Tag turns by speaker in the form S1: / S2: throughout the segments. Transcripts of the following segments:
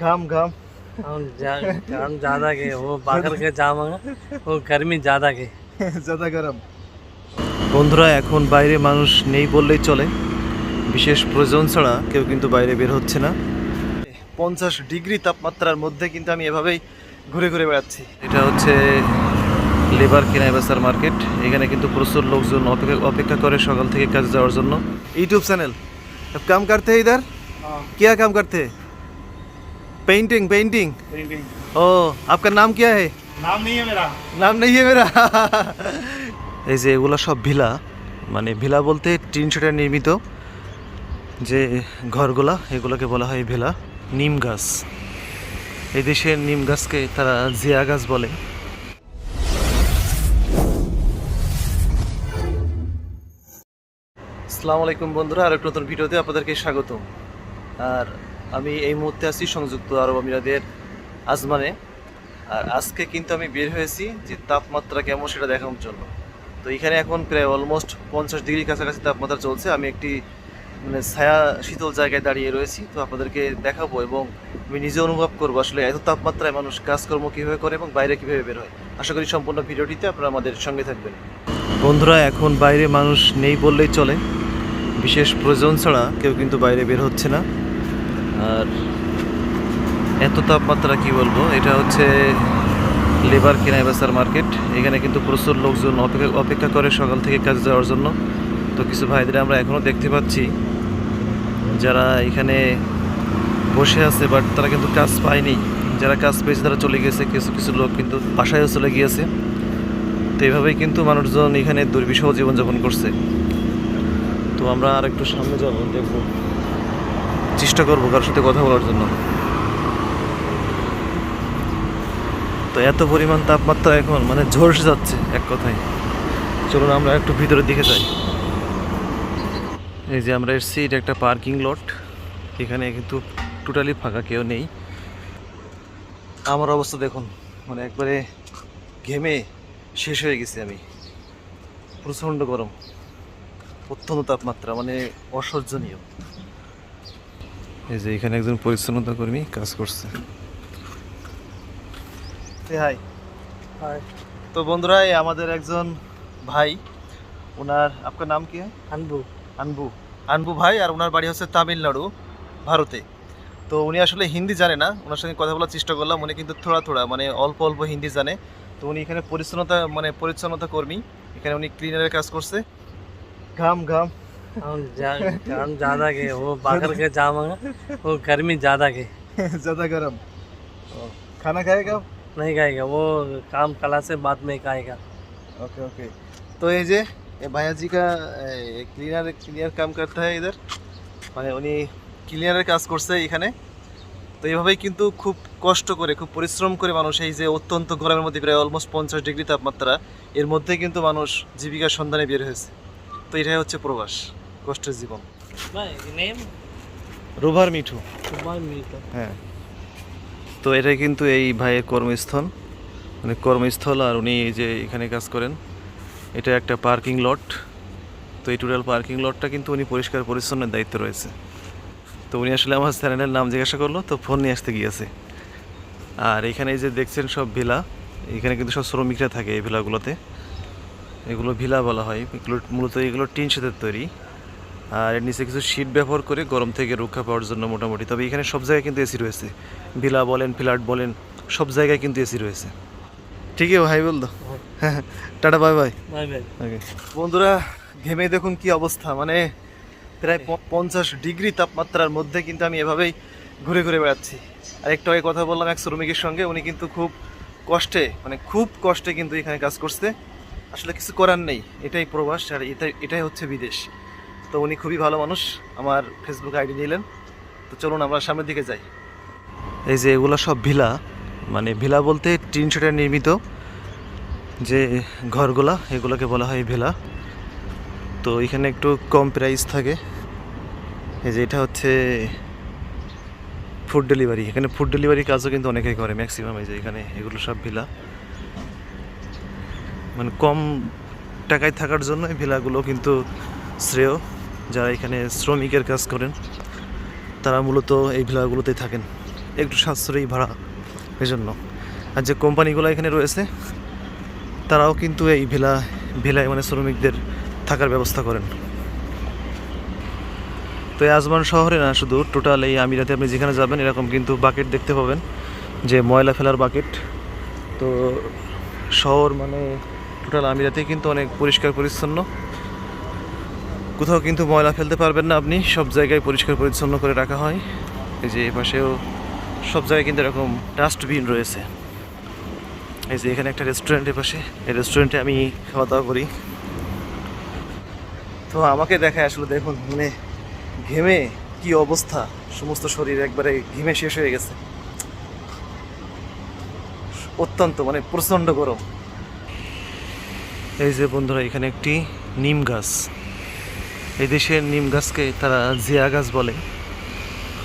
S1: घाम घाम
S2: हम जा- हम ज्यादा गए वो बाकर के जामांगा वो गर्मी ज्यादा गए
S1: জাদা গরম বন্ধুরা এখন বাইরে মানুষ নেই বললেই চলে বিশেষ প্রয়োজন ছাড়া কেউ কিন্তু বাইরে বের হচ্ছে না পঞ্চাশ ডিগ্রি তাপমাত্রার মধ্যে কিন্তু আমি এভাবেই ঘুরে ঘুরে বেড়াচ্ছি এটা হচ্ছে লেবার কেনাই বাসার মার্কেট এখানে কিন্তু প্রচুর লোকজন অপেক্ষা অপেক্ষা করে সকাল থেকে কাজে যাওয়ার জন্য ইউটিউব চ্যানেল अब काम करते हैं इधर क्या काम करते हैं पेंटिंग पेंटिंग ओ आपका नाम क्या है
S3: नाम नहीं है मेरा
S1: নাম নেই মেরা এই যে এগুলো সব ভিলা মানে ভিলা বলতে টিন শেডের নির্মিত যে ঘরগুলা এগুলোকে বলা হয় ভিলা নিম গাছ এই দেশের নিম গাছকে তারা জিয়া গাছ বলে আসসালামু আলাইকুম বন্ধুরা আর একটা নতুন ভিডিওতে আপনাদেরকে স্বাগত আর আমি এই মুহূর্তে আছি সংযুক্ত আরব আমিরাদের আজমানে। আর আজকে কিন্তু আমি বের হয়েছি যে তাপমাত্রা কেমন সেটা দেখানোর জন্য। তো এখানে এখন প্রায় অলমোস্ট পঞ্চাশ ডিগ্রি কাছাকাছি তাপমাত্রা চলছে। আমি একটি মানে ছায়া শীতল জায়গায় দাঁড়িয়ে রয়েছি। তো আপনাদেরকে দেখাবো এবং আমি নিজে অনুভব করব আসলে এত তাপমাত্রায় মানুষ কাজকর্ম কীভাবে করে এবং বাইরে কীভাবে বের হয়। আশা করি সম্পূর্ণ ভিডিওটিতে আপনারা আমাদের সঙ্গে থাকবেন। বন্ধুরা, এখন বাইরে মানুষ নেই বললেই চলে। বিশেষ প্রয়োজন ছাড়া কেউ কিন্তু বাইরে বের হচ্ছে না। আর এত তাপমাত্রা কি বলব? এটা হচ্ছে লেবার কেনাই বাসার মার্কেট। এখানে কিন্তু প্রচুর লোকজন অপেক্ষা অপেক্ষা করে সকাল থেকে কাজে যাওয়ার জন্য। তো কিছু ভাইদের আমরা এখনও দেখতে পাচ্ছি, যারা এখানে বসে আছে বাট তারা কিন্তু কাজ পায়নি। যারা কাজ পেয়েছে, তারা চলে গেছে। কিছু কিছু লোক কিন্তু বাসায়ও চলে গিয়েছে। তো এইভাবেই কিন্তু মানুষজন এখানে দুর্বিষহ জীবনযাপন করছে। তো আমরা আর একটু সামনে যাব, দেখব। চেষ্টা করব কারোর সাথে কথা বলার জন্য। তো এত পরিমাণ তাপমাত্রা এখন মানে ঝলসে যাচ্ছে এক কথায়। চলুন আমরা একটু ভিতরের দিকে যাই। এই যে আমরা এসেছি, এটা একটা পার্কিং লট। এখানে কিন্তু টোটালি ফাঁকা কেউ নেই। আমার অবস্থা দেখুন মানে একবারে ঘেমে শেষ হয়ে গেছি আমি। প্রচণ্ড গরম। অত্যন্ত তাপমাত্রা মানে অসহ্যনীয়। এই যে এখানে একজন পরিচ্ছন্নতা কর্মী কাজ করছে। হাই
S2: হাই
S1: তো বন্ধুরা আমাদের একজন ভাই ওনার আপনার নাম কি
S2: আনবু।
S1: আনবু। আনবু ভাই আর ওনার বাড়ি হচ্ছে তামিলনাড়ু ভারতে। তো উনি আসলে হিন্দি জানে না ওনার সঙ্গে কথা বলার চেষ্টা করলাম উনি কিন্তু থোড়া থোড়া মানে অল্প অল্প হিন্দি জানে। তো উনি এখানে পরিচ্ছন্নতা মানে পরিচ্ছন্নতা কর্মী এখানে উনি ক্লিনারের কাজ করছে। ঘাম ঘাম।
S2: हम जा- हम ज्यादा गए वो बाकर के जामांगा वो गर्मी ज्यादा गए
S1: ज़्यादा गर्म खाना खाएगा
S2: नहीं खाएगा वो काम कला से बाद में खाएगा
S1: ओके ओके तो ये जे ये भैया जी का ক্লিনার ক্লিনার কাম করতে হয় ইধার মানে উনি ক্লিনারের কাজ করছে এখানে তো এইভাবেই কিন্তু খুব কষ্ট করে খুব পরিশ্রম করে মানুষ এই যে অত্যন্ত গরমের মধ্যে প্রায় অলমোস্ট পঞ্চাশ ডিগ্রি তাপমাত্রা এর মধ্যে কিন্তু মানুষ জীবিকার সন্ধানে বের হয়েছে তো এটাই হচ্ছে প্রবাস কষ্টের জীবন। রুভার মিঠু। হ্যাঁ। তো এটাই কিন্তু এই ভাইয়ের কর্মস্থল। মানে কর্মস্থল আর উনি যে এখানে কাজ করেন এটা একটা পার্কিং লট তো এই টোটাল পার্কিং লটটা কিন্তু উনি পরিষ্কার পরিচ্ছন্নের দায়িত্ব রয়েছে। তো উনি আসলে আমার চ্যানেলের নাম জিজ্ঞাসা করল তো ফোন নিয়ে আসতে গিয়েছে। আর এখানে যে দেখছেন সব ভিলা এখানে কিন্তু সব শ্রমিকরা থাকে এই ভিলাগুলোতে। এগুলো ভিলা বলা হয়। এগুলো মূলত এগুলো টিন সেতের তৈরি। আর এর নিচে কিছু শীত ব্যবহার করে গরম থেকে রক্ষা পাওয়ার জন্য মোটামুটি। তবে এখানে সব জায়গায় কিন্তু এসি রয়েছে। ভিলা বলেন ফ্ল্যাট বলেন সব জায়গায় কিন্তু এসি রয়েছে। ঠিকই ভাই বলতো? টাটা বাই বাই ওকে বন্ধুরা ঘেমে দেখুন কি অবস্থা। মানে প্রায় পঞ্চাশ ডিগ্রি তাপমাত্রার মধ্যে কিন্তু আমি এভাবেই ঘুরে ঘুরে বেড়াচ্ছি। আর একটু আগে কথা বললাম এক শ্রমিকের সঙ্গে উনি কিন্তু খুব কষ্টে মানে খুব কষ্টে কিন্তু এখানে কাজ করছে। আসলে কিছু করার নেই এটাই প্রবাস আর এটাই এটাই হচ্ছে বিদেশ। তো উনি খুবই ভালো মানুষ। আমার ফেসবুক আইডি নিলেন। তো চলুন আমরা সামনের দিকে যাই। এই যে এগুলো সব ভিলা মানে ভিলা বলতে টিন শেডের নির্মিত যে ঘরগুলা, এগুলোকে বলা হয় ভিলা। তো এখানে একটু কম প্রাইস থাকে। এই যে এটা হচ্ছে ফুড ডেলিভারি এখানে ফুড ডেলিভারি কাজও কিন্তু অনেকেই করে ম্যাক্সিমাম এই যে এখানে এগুলো সব ভিলা। মানে কম টাকায় থাকার জন্য এই ভিলাগুলো কিন্তু শ্রেয়। যারা এখানে শ্রমিকের কাজ করেন, তারা মূলত এই ভিলাগুলোতেই থাকেন। একটু সাশ্রয়ী ভাড়া এই জন্য আর যে কোম্পানিগুলো এখানে রয়েছে, তারাও কিন্তু এই ভেলা, ভেলায় মানে শ্রমিকদের থাকার ব্যবস্থা করেন। তো এই আজমান শহরে না, শুধু টোটাল এই আমিরাতে আপনি যেখানে যাবেন, এরকম কিন্তু বাকেট দেখতে পাবেন, যে ময়লা ফেলার বাকেট তো শহর মানে টোটাল আমিরাতেই কিন্তু অনেক পরিষ্কার পরিচ্ছন্ন কোথাও কিন্তু ময়লা ফেলতে পারবেন না আপনি। সব জায়গায় পরিষ্কার পরিচ্ছন্ন করে রাখা হয়। এই যে এপাশেও সব জায়গায় কিন্তু এরকম ডাস্টবিন রয়েছে। এই যে এখানে একটা রেস্টুরেন্ট পাশে এই রেস্টুরেন্টে আমি খাওয়া দাওয়া করি। তো আমাকে দেখায় আসলে দেখুন মানে ঘেমে কি অবস্থা। সমস্ত শরীর একবারে ঘেমে শেষ হয়ে গেছে। অত্যন্ত মানে প্রচণ্ড গরম। এই যে বন্ধুরা, এখানে একটি নিম গাছ। এই দেশের নিম গাছকে তারা জিয়া গাছ বলে।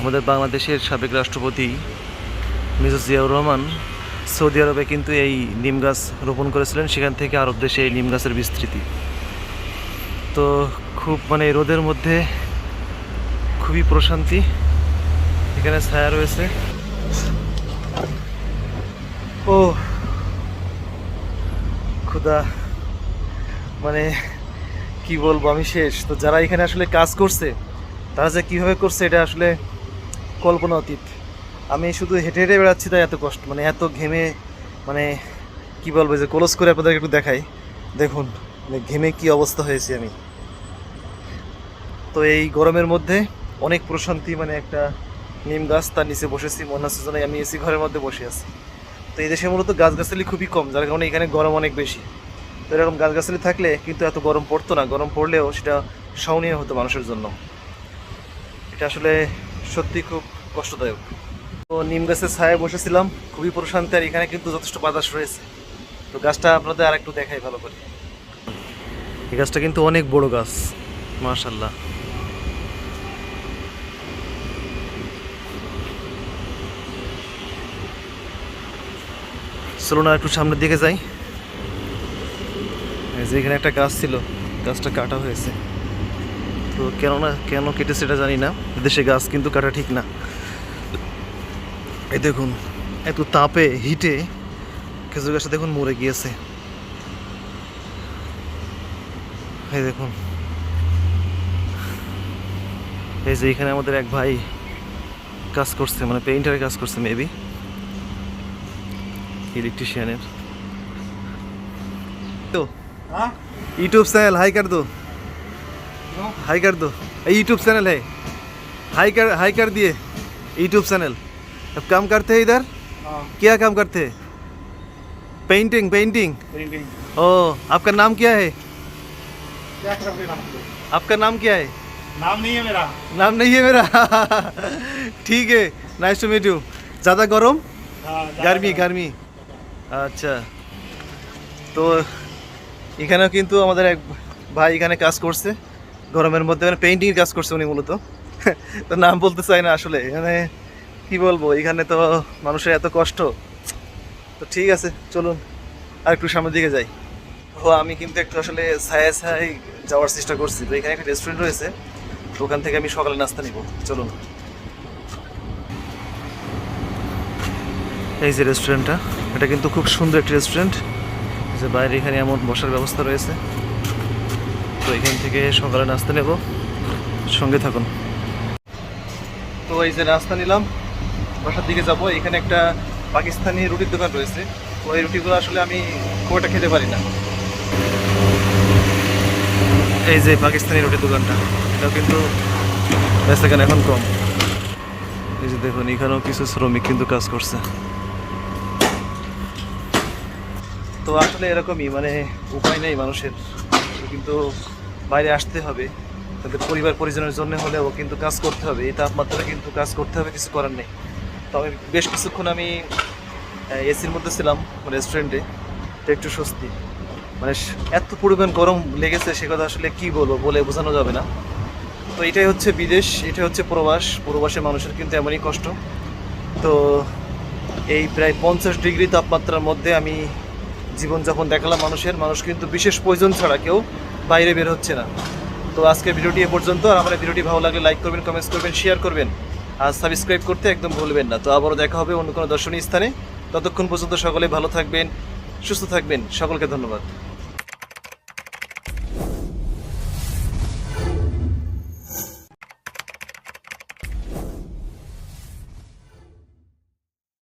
S1: আমাদের বাংলাদেশের সাবেক রাষ্ট্রপতি মির্জা জিয়াউর রহমান সৌদি আরবে কিন্তু এই নিম গাছ রোপণ করেছিলেন, সেখান থেকে আরব দেশে এই নিম গাছের বিস্তৃতি। তো খুব মানে রোদের মধ্যে খুবই প্রশান্তি, এখানে ছায়া রয়েছে। ও, খুদা মানে কি বলব, আমি শেষ। তো যারা এখানে আসলে কাজ করছে, তারা যে কীভাবে করছে এটা আসলে কল্পনা অতীত। আমি শুধু হেঁটে হেঁটে বেড়াচ্ছি তাই এত কষ্ট মানে এত ঘেমে মানে কি বলব যে ক্লোজ করে আপনাদেরকে একটু দেখাই। দেখুন মানে ঘেমে কি অবস্থা হয়েছে আমি। তো এই গরমের মধ্যে অনেক প্রশান্তি মানে একটা নিম গাছ, তার নিচে বসেছি মনে সিজনে আমি এসি ঘরের মধ্যে বসে আছি। তো এই দেশে মূলত গাছগাছালি খুবই কম, যার কারণে এখানে গরম অনেক বেশি। তো এরকম গাছগাছালি থাকলে কিন্তু এত গরম পড়তো না। গরম পড়লেও সেটা সহনীয় হতো মানুষের জন্য। এটা আসলে সত্যি খুব কষ্টদায়ক। তো নিম গাছের ছায়ায় বসেছিলাম, খুবই প্রশান্তি, আর এখানে কিন্তু যথেষ্ট বাতাস রয়েছে। তো গাছটা আপনাদের আর একটু দেখাই ভালো করে। এই গাছটা কিন্তু অনেক বড় গাছ মাশাল্লাহ চলো না একটু সামনের দিকে যাই। যে এখানে একটা গাছ ছিল, গাছটা কাটা হয়েছে। তো কেননা, কেন কেটেছে সেটা জানি না দেশে গাছ কিন্তু কাটা ঠিক না। এই দেখুন, এত তাপে, হিটে খেজুর গাছটা দেখুন মরে গিয়েছে। এই দেখুন। এই যে এখানে আমাদের এক ভাই কাজ করছে মানে পেইন্টারে কাজ করছে মেবি
S3: ইলেকট্রিশিয়ানের
S1: यूट्यूब चैनल हाई कर दो। हाई कर दो। यूट्यूब चैनल है। हाई कर हाई कर दिए। यूट्यूब चैनल अब काम करते हैं इधर?
S3: हाँ।
S1: क्या काम करते हैं? पेंटिंग पेंटिंग ओ आपका नाम क्या है? आपका नाम क्या है?
S3: नाम नहीं है मेरा।
S1: नाम नहीं है मेरा। ठीक है नाइस टू मीट यू ज़्यादा गर्म
S3: हाँ,
S1: गर्मी। गर्मी। अच्छा। तो এখানেও কিন্তু আমাদের এক ভাই এখানে কাজ করছে। গরমের মধ্যে মানে পেন্টিং কাজ করছে উনি মূলত। তো নাম বলতে চাই না আসলে। মানে কি বলব? এখানে তো মানুষের এত কষ্ট। তো ঠিক আছে, চলুন আর একটু সামনের দিকে যাই। ও আমি কিন্তু একটু আসলে ছায়া ছায় যাওয়ার চেষ্টা করছি। তো এখানে একটা রেস্টুরেন্ট রয়েছে। তো ওখান থেকে আমি সকালে নাস্তা নিব। চলুন। এই যে রেস্টুরেন্টটা এটা কিন্তু খুব সুন্দর একটি রেস্টুরেন্ট যে বাইরে এখানে এমন বসার ব্যবস্থা রয়েছে। তো এখান থেকে সকালে নাস্তা নেব। সঙ্গে থাকুন। তো এই যে নাস্তা নিলাম, বাসার দিকে যাব। এখানে একটা পাকিস্তানি রুটির দোকান রয়েছে। তো এই রুটিগুলো আসলে আমি খুব একটা খেতে পারি না। এই যে পাকিস্তানি রুটির দোকানটা, এটাও কিন্তু এখন কম। এই যে দেখুন, এখানেও কিছু শ্রমিক কিন্তু কাজ করছে। তো আসলে এরকমই মানে উপায় নেই মানুষের। কিন্তু বাইরে আসতে হবে। তাদের পরিবার পরিজনের জন্য হলেও কিন্তু কাজ করতে হবে। এই তাপমাত্রা কিন্তু কাজ করতে হবে, কিছু করার নেই। তবে বেশ কিছুক্ষণ আমি এসির মধ্যে ছিলাম রেস্টুরেন্টে তো একটু স্বস্তি। মানে এত পরিমাণ গরম লেগেছে, সে কথা আসলে কি বলব, বলে বোঝানো যাবে না। তো এটাই হচ্ছে বিদেশ, এটাই হচ্ছে প্রবাস। প্রবাসে মানুষের কিন্তু এমনই কষ্ট। তো এই প্রায় পঞ্চাশ ডিগ্রি তাপমাত্রার মধ্যে আমি জীবনযাপন দেখালাম মানুষের, মানুষ কিন্তু বিশেষ প্রয়োজন ছাড়া কেউ বাইরে বের হচ্ছে না। তো আজকের ভিডিওটি এ পর্যন্ত। আর আমার ভিডিওটি ভালো লাগলে লাইক করবেন কমেন্টস করবেন শেয়ার করবেন। আর সাবস্ক্রাইব করতে একদম ভুলবেন না। তো আবারও দেখা হবে অন্য কোনো দর্শনীয় স্থানে। ততক্ষণ পর্যন্ত সকলে ভালো থাকবেন, সুস্থ থাকবেন। সকলকে ধন্যবাদ।